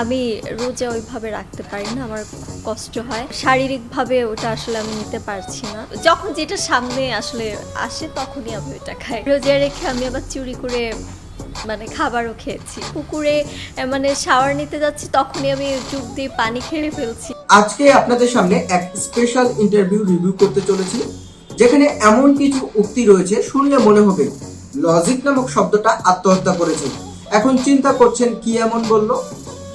আমি রোজা ওইভাবে রাখতে পারি না, আমার কষ্ট হয়। শারীরিকভাবে ওটা আসলে আমি নিতে পারছি না। যখন যেটা সামনে আসলে আসে, তখনই আমি ওটা খাই। রোজা রেখে আমি আবার চুরি করে মানে খাবারও খেয়েছি। পুকুরে মানে শাওয়ার নিতে যাচ্ছি, তখনই আমি চুপ দিয়ে পানি খেয়ে ফেলছি। আজকে আপনাদের সামনে এক স্পেশাল ইন্টারভিউ রিভিউ করতে চলেছি, যেখানে এমন কিছু উক্তি রয়েছে, শুনলে মনে হবে লজিক নামক শব্দটা আত্মহত্যা করেছে। এখন চিন্তা করছেন কি এমন বলল?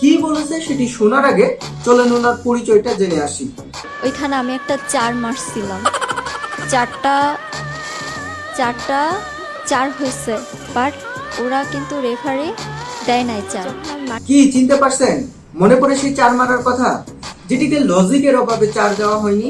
কি বলেছে সেটি শোনার আগে চলেন ওনার পরিচয়টা জেনে আসি। ওইখানে আমি একটা চার মারছিলাম চারটা চারটা চার হয়েছে বাট ওরা কিন্তু রেফারি দেয় নাই চার। কি চিনতে পারছেন? মনে পড়ে সেই চার মারার কথা? যেটিকে লজিকের অভাবে চার দেওয়া হয়নি।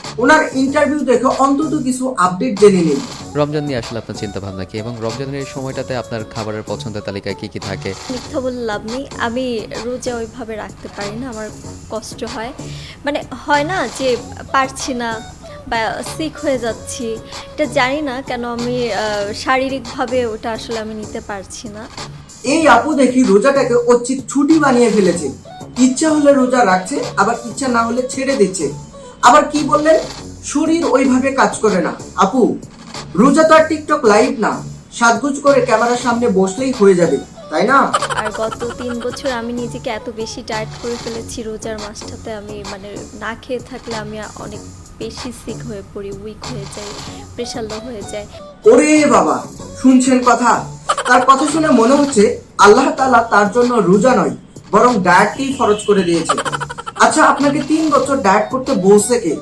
ওনার ইন্টারভিউ দেখে অন্তত কিছু আপডেট জেনে নিন। রমজান নিয়ে আসলে আপনার চিন্তা ভাবনা কি এবং রমজানের সময়টাতে আপনার খাবারের পছন্দের তালিকায় কি কি থাকে? মিথ্যা বলে লাভ নেই। আমি রোজা ওইভাবে রাখতে পারি না আমার কষ্ট হয়। মানে হয় না যে পারছি না বা সিক হয়ে যাচ্ছি এটা জানি না কেন আমি আহ, শারীরিকভাবে ওটা আসলে আমি নিতে পারছি না। এই আপু দেখি রোজাটাকে অচ্ছিত ছুটি বানিয়ে ফেলেছে। ইচ্ছা হলে রোজা রাখছে আবার ইচ্ছা না হলে ছেড়ে দিচ্ছে। আবার কি বললেন? শরীর ওইভাবে কাজ করে না। আপু রোজা তো আর টিকটক লাইভ না। সাজগুজ করে ক্যামেরার সামনে বসলেই হয়ে যাবে তাই না? আর গত তিন বছর আমি নিজেকে এত বেশি ডায়েট করে ফেলেছি রোজার মাসটাতে আমি মানে না খেয়ে থাকলে আমি অনেক বেশি সিক হয়ে পড়ি উইক হয়ে যাই প্রেশার লো হয়ে যায়। ওরে বাবা শুনছেন কথা? তার কথা শুনে মনে হচ্ছে আল্লাহ তাআলা তার জন্য রোজা নয় বরং ডায়েটকেই ফরজ করে দিয়েছে। আচ্ছা আপনাকে তিন বছর ডায়েট করতে বলছে কে?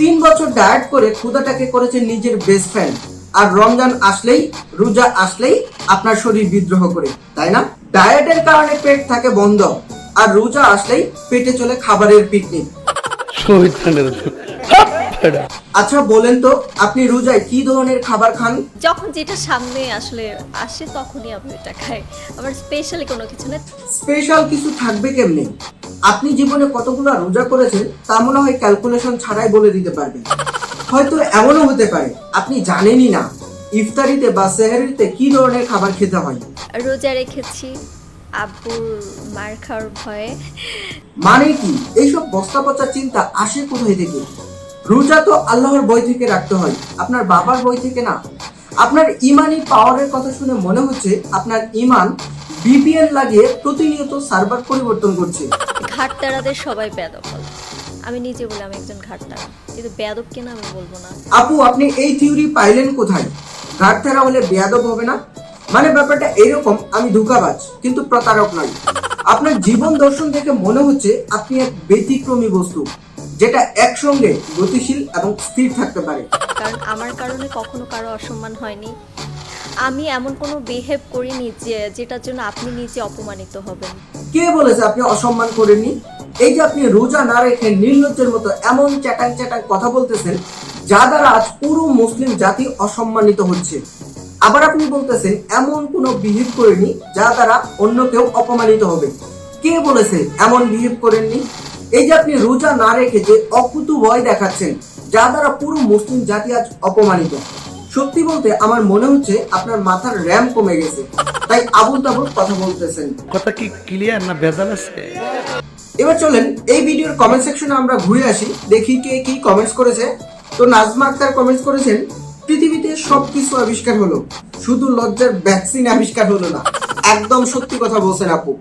তিন বছর ডায়েট করে ক্ষুদাটাকে করেছে নিজের বেস্ট ফ্রেন্ড আর রমজান আসলেই, রোজা আসলেই আপনার শরীর বিদ্রোহ করে, তাই না? ডায়েটের কারণে পেট থাকে বন্ধ, আর রোজা আসলেই পেটে চলে খাবারের পিকনিক আচ্ছা বলেন তো আপনি রোজায় কি ধরনের খাবার খান? যখন যেটা সামনে আসলে আসে তখনই আমি ওটা খাই। আমার স্পেশালি কোনো কিছু না। স্পেশাল কিছু থাকবে কেমনে? আপনি জীবনে কতগুলো রোজা করেছেন তা মনে হয় ক্যালকুলেশন ছাড়াই বলে দিতে পারবেন। হয়তো এমনও হতে পারে আপনি জানেনই না ইফতারিতে বা সেহারিতে কি ধরনের খাবার খেতে হয়। রোজা রেখেছি আব্বুর মার খাওয়ার ভয়ে। মানে কি? এইসব বস্তা পচা চিন্তা আসে কোথায় থেকে? রোজা তো আল্লাহর বই থেকে রাখতে হয়। আপনার বাবার বই থেকে না। আপনার ইমানি পাওয়ারের কথা শুনে মনে হচ্ছে আপনার ইমান বিপিএল লাগিয়ে প্রতিনিয়ত সার্ভার পরিবর্তন করছে। ঘাটতারাদের সবাই বেদব বলে আমি নিজে বলে আমি একজন ঘাটতারা। কিন্তু বেদব কেন আমি বলব না? আপু আপনি এই থিওরি পাইলেন কোথায়? ঘাট ধারা হলে বেয়াদব হবে না? মানে ব্যাপারটা এরকম আমি ধোকাবাজ কিন্তু প্রতারক নয়। আপনার জীবন দর্শন থেকে মনে হচ্ছে আপনি এক ব্যতিক্রমী বস্তু। যেটা একসঙ্গে গতিশীল এবং স্থির থাকতে পারে। কারণ আমার কারণে কখনো কারও অসম্মান হয়নি। আমি এমন কোনো বিহেভ করিনি যে যেটার জন্য আপনি নিজে অপমানিত হবেন। কে বলেছে আপনি অসম্মান করেননি? এই যে আপনি রোজা না রেখে নির্লজ্জের মতো এমন চ্যাটাং চ্যাটাং কথা বলতেছেন যা দ্বারা আজ পুরো মুসলিম জাতি অসম্মানিত হচ্ছে। আবার আপনি বলতেছেন এমন কোনো বিহেভ করেনি যা দ্বারা অন্য কেউ অপমানিত হবে। কে বলেছে এমন বিহেভ করেননি? এই যে আপনি রোজা না রেখে যে অকুতু ভয় দেখাচ্ছেন যা দ্বারা পুরো মুসলিম জাতি আজ অপমানিত। সত্যি বলতে আমার মনে হচ্ছে আপনার মাথার র্যাম কমে গেছে। তাই আবুল তাবুল কথা বলতেছেন। কথা কি ক্লিয়ার না ভেজাল আছে? এবার চলেন এই ভিডিওর কমেন্ট সেকশনে আমরা ঘুরে আসি দেখি কে কি কমেন্টস করেছে। তো নাজমা আক্তার কমেন্টস করেছেন পৃথিবীতে সবকিছু আবিষ্কার হলো শুধু লজ্জার ভ্যাকসিন আবিষ্কার হলো না। একদম সত্যি কথা বলছেন আপু।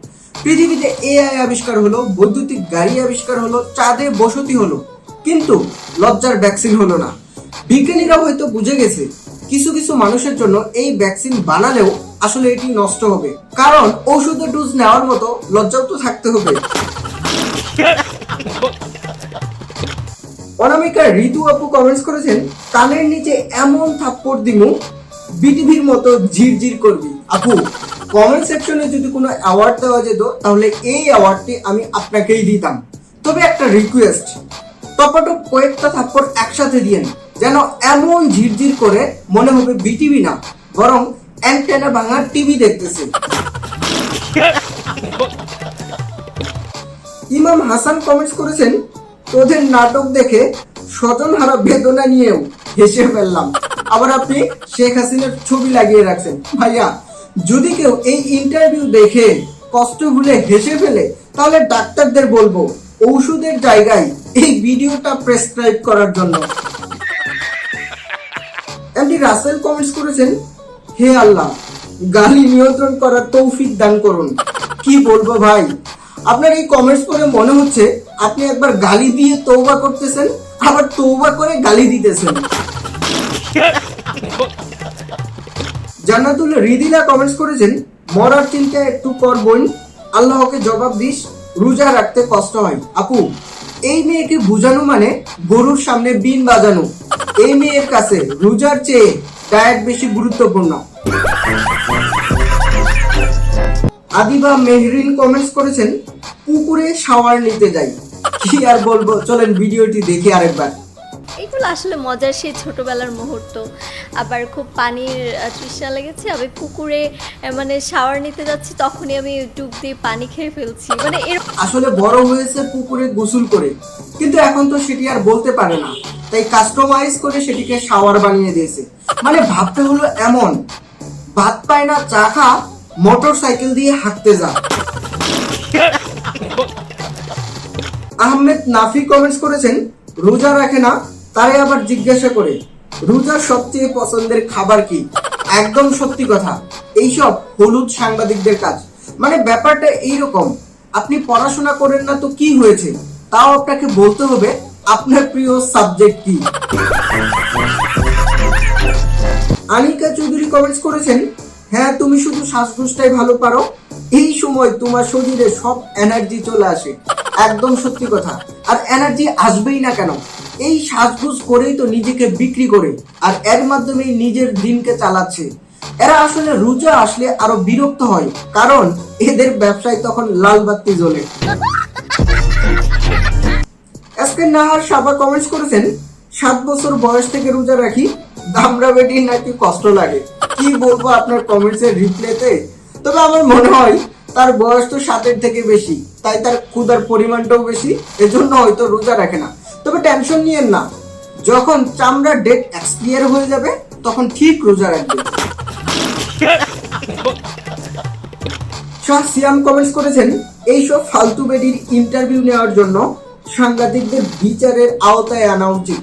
পৃথিবীতে এআই আবিষ্কার হলো, বৈদ্যুতিক গাড়ি আবিষ্কার হলো, চাঁদে বসতি হলো। কিন্তু লজ্জার ভ্যাকসিন হলো না। বিজ্ঞানীরা হয়তো বুঝে গেছে, কিছু কিছু মানুষের জন্য এই ভ্যাকসিন বানালেও আসলে এটি নষ্ট হবে। কারণ ঔষধের ডোজ নেওয়ার মতো লজ্জাও তো থাকতে হবে। অনামিকা ঋতু আপু কমেন্টস করেছেন, কানের নিচে এমন থাপ্পড় দিমু, বিটিভির মতো ঝিরঝির করবি। আপু কমেন্ট সেকশনে যদি কোনো অ্যাওয়ার্ড দেওয়া যেত, তাহলে এই অ্যাওয়ার্ডটি আমি আপনাকেই দিতাম। তবে একটা রিকোয়েস্ট টপাটপ কয়েকটা থাপ্পড় একসাথে দিয়েন যেন এমন ঝিরঝির করে মনে হবে বিটিভি না, বরং অ্যান্টেনা ভাঙা টিভি দেখতেছে। ইমাম হাসান কমেন্টস করেছেন, তোদের নাটক দেখে স্বজন হারা বেদনা নিয়েও হেসে ফেললাম। আবার আপনি শেখ হাসিনার ছবি লাগিয়ে রাখছেন। ভাইয়া যদি কেউ এই ইন্টারভিউ দেখে কষ্ট ভুলে হেসে ফেলে, তাহলে ডাক্তারদের বলব, ঔষধের জায়গায় এই ভিডিওটা প্রেসক্রাইব করার জন্য। এমনি রাসেল কমেন্টস করেছেন, হে আল্লাহ, গালি নিয়ন্ত্রণ করার তৌফিক দান করুন। কি বলব ভাই? আপনার এই কমেন্টস পড়ে মনে হচ্ছে আপনি একবার গালি দিয়ে তৌবা করতেছেন, আবার তৌবা করে গালি দিতেছেন। জান্নাতুল রিদিলা কমেন্টস করেছেন, মরার চিন্তা একটু কর বোন, আল্লাহকে জবাব দিস, রোজা রাখতে কষ্ট হয়। আপু, এই মেয়েকে বুঝানো মানে গরুর সামনে বিন বাজানো। এই মেয়ের কাছে রোজার চেয়ে ডায়েট বেশি গুরুত্বপূর্ণ। আদিবা মেহরিন কমেন্টস করেছেন, পুকুরে শাওয়ার নিতে যাই। কি আর বলব, চলেন ভিডিওটি দেখি আরেকবার। এগুলো আসলে মজার সেই ছোটবেলার মুহূর্ত। আবার খুব পানির তৃষ্ণা লেগেছে, আমি পুকুরে মানে শাওয়ার নিতে যাচ্ছি, তখনই আমি ডুব দিয়ে পানি খেয়ে ফেলছি। মানে আসলে বড় হয়েছে পুকুরে গোসল করে। কিন্তু এখন তো সেটি আর বলতে পারে না। তাই কাস্টমাইজ করে সেটিকে শাওয়ার বানিয়ে দিয়েছে। মানে ভাবতে হলো এমন, ভাত পায় না, চা খা মোটর সাইকেল দিয়ে হাঁটতে যা। আহমেদ নাফি কমেন্টস করেছেন, রোজা রাখে না তারে আবার জিজ্ঞাসা করে, রোজার সবচেয়ে পছন্দের খাবার কি? একদম সত্যি কথা, এইসব হলুদ সাংবাদিকদের কাজ। মানে ব্যাপারটা এইরকম, আপনি পড়াশোনা করেন না তো কি হয়েছে? তাও আপনাকে বলতে হবে, আপনার প্রিয় সাবজেক্ট কি? আনিকা চৌধুরী কমেন্টস করেছেন হ্যাঁ তুমি শুধু শ্বাসঘোষটাই ভালো পারো। এই সময় তোমার শরীরে সব এনার্জি চলে আসে। একদম সত্যি কথা। আর এনার্জি আসবেই না কেন? এই শ্বাসঘোষ করেই তো নিজেকে বিক্রি করে, আর এর মাধ্যমেই নিজের দিনকে চালাচ্ছে। এরা আসলে রোজা আসলে আরও বিরক্ত হয়, কারণ এদের ব্যবসায় তখন লাল বাতি জ্বলে। আজকে নাহার কমেন্টস করেছেন, সাত বছর বয়স থেকে রোজা রাখি, দামরা বেটির নাকি কষ্ট লাগে। কি বলব আপনার কমেন্টস এর রিপ্লাইতে তবে আমার মনে হয়, তার বয়স তো সাতের থেকে বেশি, তাই তার ক্ষুদার পরিমাণটাও বেশি, এজন্য হয়তো রোজা রাখে না। তবে টেনশন নিয়েন না। যখন চামড়ার ডেট এক্সপিয়ার হয়ে যাবে, তখন ঠিক রোজা রাখবে শাহ সিয়াম কমেন্টস করেছেন এইসব ফালতু বেডির ইন্টারভিউ নেওয়ার জন্য সাংবাদিকদের বিচারের আওতায় আনা উচিত।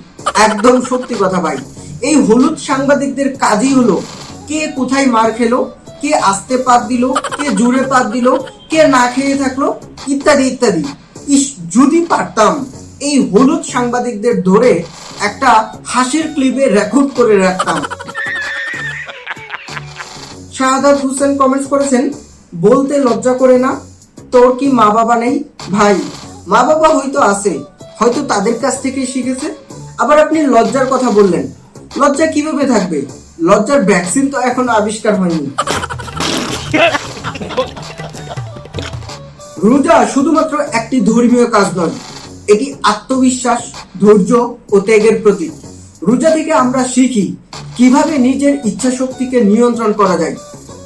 একদম সত্যি কথা ভাই। এই হলুদ সাংবাদিকদের কাজই হলো, কে কোথায় মার খেলো, কে আস্তে পাত দিল, কে জুড়ে পাত দিল, কে না খেয়ে থাকল, ইত্যাদি ইত্যাদি। ইস, যদি পারতাম। এই হলুদ সাংবাদিকদের ধরে একটা হাসির ক্লিপে রেকর্ড করে রাখতাম। শাহাদাত হোসেন কমেন্টস করেছেন, বলতে লজ্জা করে না, তোর কি মা বাবা নেই? ভাই মা বাবা হয়তো আছে, হয়তো তাদের কাছ থেকে শিখেছে। আবার আপনি লজ্জার কথা বললেন, লজ্জা কীভাবে থাকবে? লজ্জার ভ্যাকসিন তো এখনও আবিষ্কার হয়নি। রোজা শুধুমাত্র একটি ধর্মীয় কাজ নয় এটি আত্মবিশ্বাস, ধৈর্য ও ত্যাগের প্রতীক। রোজা থেকে আমরা শিখি কীভাবে নিজের ইচ্ছা শক্তিকে নিয়ন্ত্রণ করা যায়।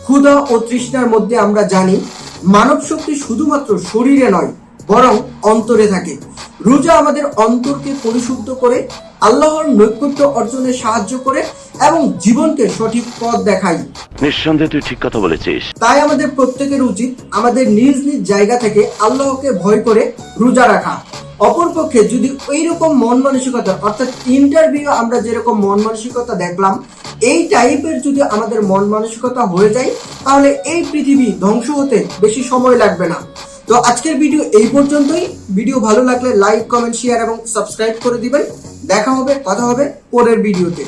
ক্ষুধা ও তৃষ্ণার মধ্যে আমরা জানি মানব শক্তি শুধুমাত্র শরীরে নয়, বরং অন্তরে থাকে। রোজা আমাদের অন্তরকে পরিশুদ্ধ করে আল্লাহর নৈকট্য অর্জনে সাহায্য করে এবং জীবনকে সঠিক পথ দেখায়। নিঃসন্দেহে তুই ঠিক কথা বলেছিস। তাই আমাদের প্রত্যেকের উচিত আমাদের নিজ নিজ জায়গা থেকে আল্লাহকে ভয় করে রোজা রাখা। অপরপক্ষে যদি ওই রকম মন মানসিকতা অর্থাৎ ইন্টারভিউ আমরা যেরকম মন মানসিকতা দেখলাম এই টাইপের যদি আমাদের মন মানসিকতা হয়ে যায় তাহলে এই পৃথিবী ধ্বংস হতে বেশি সময় লাগবে না। তো আজকের ভিডিও এই পর্যন্তই। ভিডিও ভালো লাগলে লাইক কমেন্ট শেয়ার এবং সাবস্ক্রাইব করে দিবেন। দেখা হবে, কথা হবে পরের ভিডিওতে